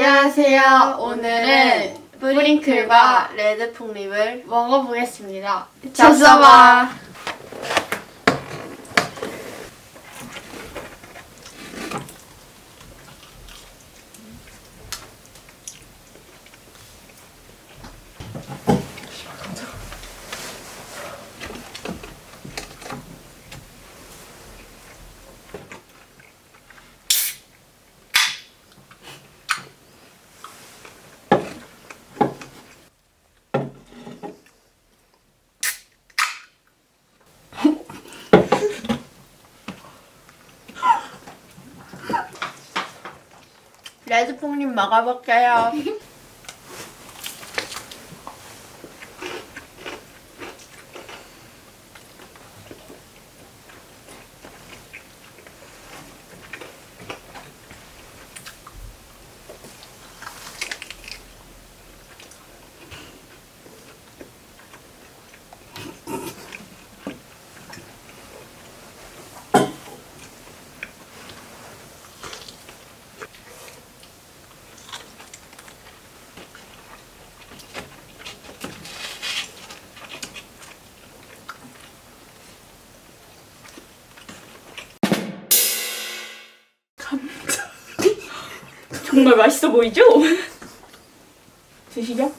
안녕하세요. 오늘은 브링클과 레드 폭립을 먹어보겠습니다. 잡숴봐. 레드 폭립 먹어볼게요. 정말 맛있어 보이죠? 드시죠?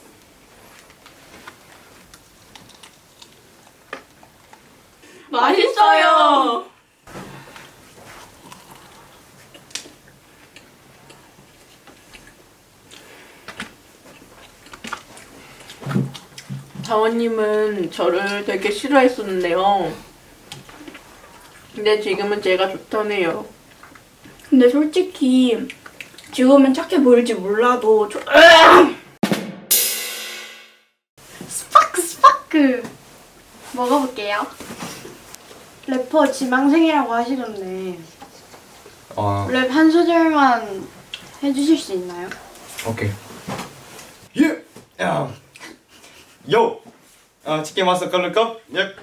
맛있어요. 자원님은 저를 되게 싫어했었는데요. 근데 지금은 제가 좋다네요. 근데 솔직히 지금은 착해 보일지 몰라도 저... 스파크 스파크 먹어볼게요. 래퍼 지망생이라고 하시던데 아, 랩 한 소절만 해주실 수 있나요? 오케이. 예! 야! 요! 아, 치킨 맛있어 걸을까? 예.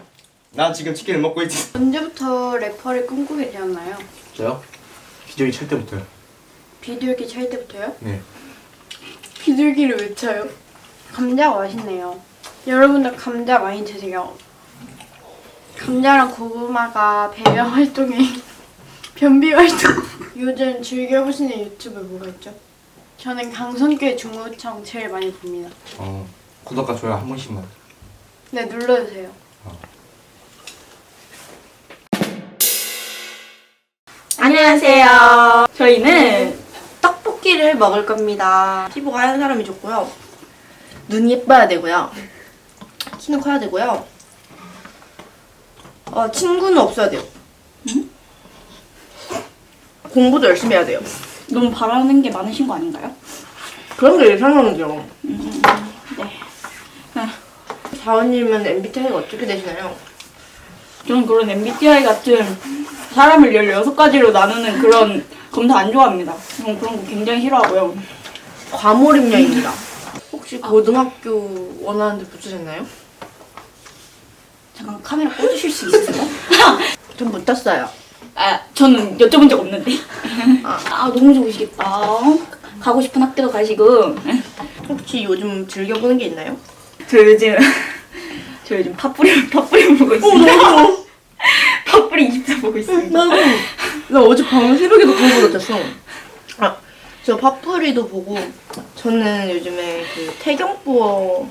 나 지금 치킨을 먹고 있지. 언제부터 래퍼를 꿈꾸게 되었나요? 저요? 기저귀 찰 때부터요. 비둘기 찰 때부터요? 네. 비둘기를 왜 쳐요? 감자가 맛있네요. 여러분들 감자 많이 드세요. 감자랑 고구마가 배변 활동에 변비 활동. 요즘 즐겨 보시는 유튜브 뭐가 있죠? 저는 강성규의 중고청 제일 많이 봅니다. 어, 구독과 좋아요 한 번씩만. 네 눌러주세요. 안녕하세요. 저희는 떡볶이를 먹을 겁니다. 피부가 하얀 사람이 좋고요. 눈이 예뻐야 되고요. 키는 커야 되고요. 어, 친구는 없어야 돼요. 공부도 열심히 해야 돼요. 너무 바라는 게 많으신 거 아닌가요? 그런 게 예상하는데요. 네. 자원님은 MBTI가 어떻게 되시나요? 저는 그런 MBTI 같은 사람을 16가지로 나누는 그런 검사 안 좋아합니다. 저는 그런 거 굉장히 싫어하고요. 과몰입녀입니다. 혹시 고등학교 원하는 데 붙으셨나요? 잠깐 카메라 꺼주실 수 있으세요? 전 붙었어요. 아, 저는 여쭤본 적 없는데. 아, 너무 좋으시겠다. 가고 싶은 학교도 가시고. 혹시 요즘 즐겨보는 게 있나요? 저 요즘, 저 요즘 팥뿌리, 팥뿌리 보고 있습니다. 팥뿌리 24 보고 있습니다. 나도. 나 어제 밤 새벽에도 공부 못했어. 아, 저 팥뿌리도 보고 저는 요즘에 그 태경부어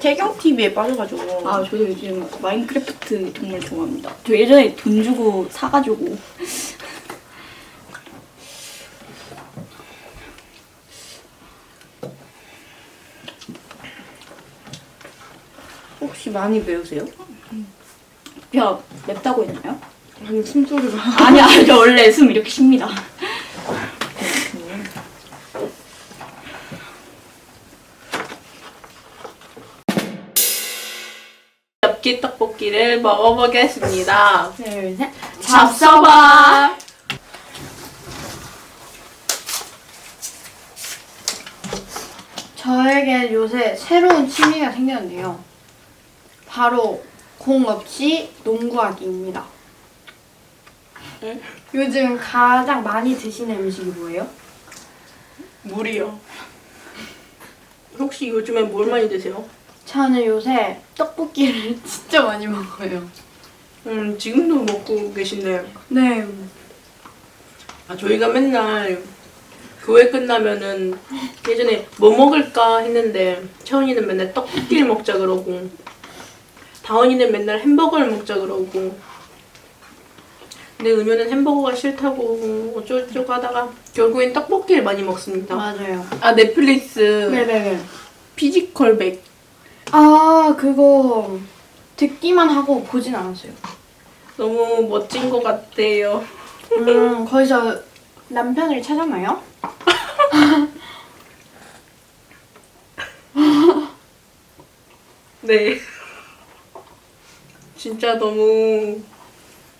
태경 TV에 빠져가지고 아, 저도 요즘 마인크래프트 정말 좋아합니다. 저 예전에 돈 주고 사가지고 혹시 많이 배우세요? 야 맵다고 했나요? 아니 숨소리가 아니야, 저 원래 숨 이렇게 쉽니다. 엽기 떡볶이를 먹어보겠습니다. 둘, 셋. 잡숴봐. 저에게 요새 새로운 취미가 생겼는데요. 바로 공 없이 농구하기입니다. 요즘 가장 많이 드시는 음식이 뭐예요? 물이요. 혹시 요즘에 뭘 많이 드세요? 저는 요새 떡볶이를 진짜 많이 먹어요. 음, 지금도 먹고 계신데 네. 아, 저희가 맨날 교회 끝나면은 예전에 뭐 먹을까 했는데 채원이는 맨날 떡볶이를 먹자 그러고 다원이는 맨날 햄버거를 먹자 그러고 근데 은효는 햄버거가 싫다고 어쩌고저쩌고 하다가 결국엔 떡볶이를 많이 먹습니다. 맞아요. 아 넷플릭스 네네네. 피지컬 백 아 그거 듣기만 하고 보진 않았어요. 너무 멋진 것 같대요. 음 거기서 남편을 찾았나요? 네. 진짜 너무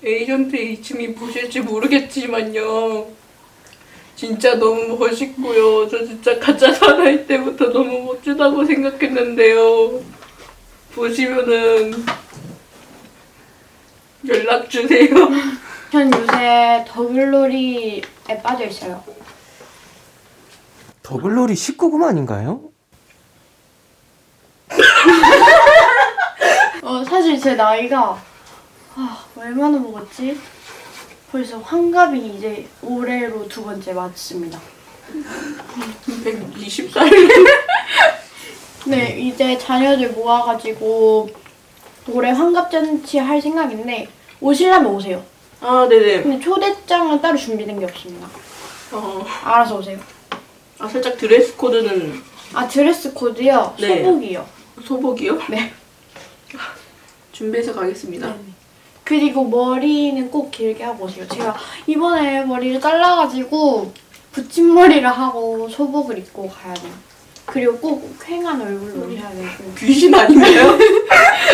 에이전트 H님이 보실지 모르겠지만요. 진짜 너무 멋있고요. 저 진짜 가짜 사나이 때부터 너무 멋지다고 생각했는데요. 보시면은 연락 주세요. 전 요새 더글로리에 빠져 있어요. 더글로리 19금 아닌가요? 어 사실 제 나이가 아 얼마나 먹었지? 벌써 환갑이 이제 올해로 두 번째 맞습니다. 120살. 네 이제 자녀들 모아가지고 올해 환갑잔치 할 생각인데 오시려면 오세요. 아, 네네. 근데 초대장은 따로 준비된 게 없습니다. 어, 알아서 오세요. 아, 살짝 드레스 코드는 아 드레스 코드요? 네. 소복이요. 소복이요? 네. 준비해서 가겠습니다. 그리고 머리는 꼭 길게 하고 오세요. 제가 이번에 머리를 잘라가지고 붙임머리를 하고 소복을 입고 가야 돼요. 그리고 꼭 쾌한 얼굴로 오셔야 되고. 귀신 아닌가요?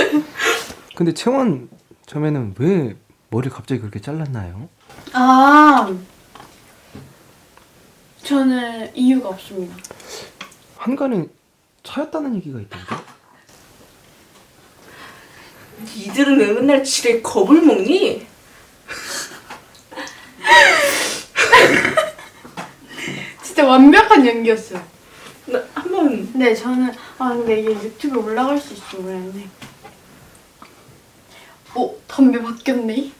근데 채원 처음에는 왜 머리를 갑자기 그렇게 잘랐나요? 아, 저는 이유가 없습니다. 한간에 차였다는 얘기가 있던데. 니들은 왜 맨날 지레 겁을 먹니? 진짜 완벽한 연기였어요. 나 한번 네, 저는 아 근데 이게 유튜브에 올라갈 수 있어 그랬는데. 오, 담배 바뀌었네.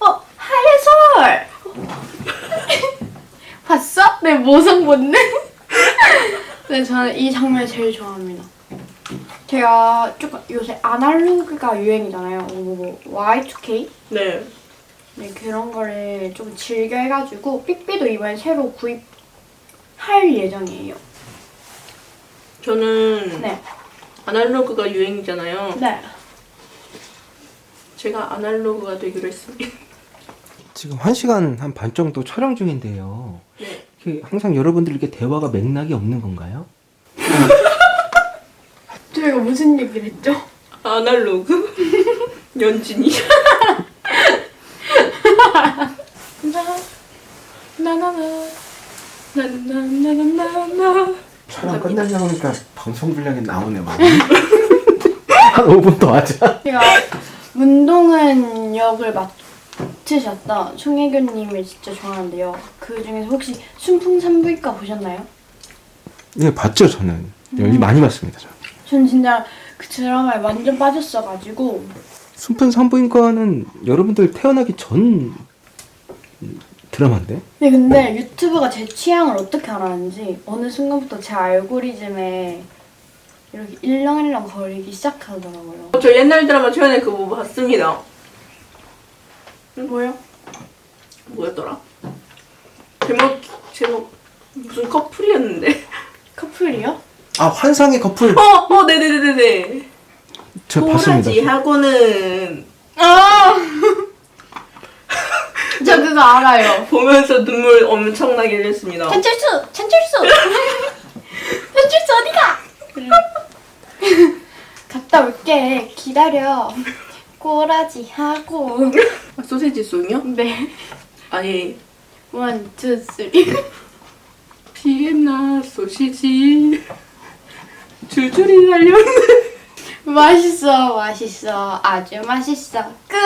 어, 하예솔. 봤어? 내 모성 본네. 네, 저는 이 장면 제일 좋아합니다. 제가 조금 요새 아날로그가 유행이잖아요. 뭐, 뭐 Y2K? 네 네, 그런 거를 좀 즐겨 해가지고 삑삐도 이번에 새로 구입할 예정이에요. 저는 네. 아날로그가 유행이잖아요. 네. 제가 아날로그가 되기로 했습니다. 지금 한 시간 한 반 정도 촬영 중인데요. 네. 항상 여러분들 이렇게 대화가 맥락이 없는 건가요? 저희가 무슨 얘기를 했죠? 아날로그 연진이 나 나나 나 나나나나 촬영 끝나려고 하니까 방송 분량이 나오네 막. 한 5분 더 하자. 제가 문동은 역을 맡 으셨던 송혜교님을 진짜 좋아하는데요. 그 중에서 혹시 순풍 산부인과 보셨나요? 네 봤죠 저는. 여기 많이 봤습니다 저. 전 진짜 그 드라마에 완전 빠졌어가지고 순풍 산부인과는 여러분들 태어나기 전 드라마인데? 네, 근데 유튜브가 제 취향을 어떻게 알았는지 어느 순간부터 제 알고리즘에 이렇게 일렁일렁 거리기 시작하더라고요. 저 옛날 드라마 최근에 그거 봤습니다. 뭐요? 뭐였더라? 제목 제목 무슨 커플이었는데. 커플이요? 아 환상의 커플. 어, 어, 네네네네네. 저 도라지 봤습니다. 하고는 아! 저 그거 알아요. 보면서 눈물 엄청나게 흘렸습니다. 천철수! 천철수! 천철수 어디가? 갔다 올게. 기다려. 꼬라지 하고. 아, 소세지 송이요? 네. 아니 원, 투, 쓰리. 비엔나 소시지 줄줄이 달려있는 맛있어, 맛있어. 아주 맛있어. 끝!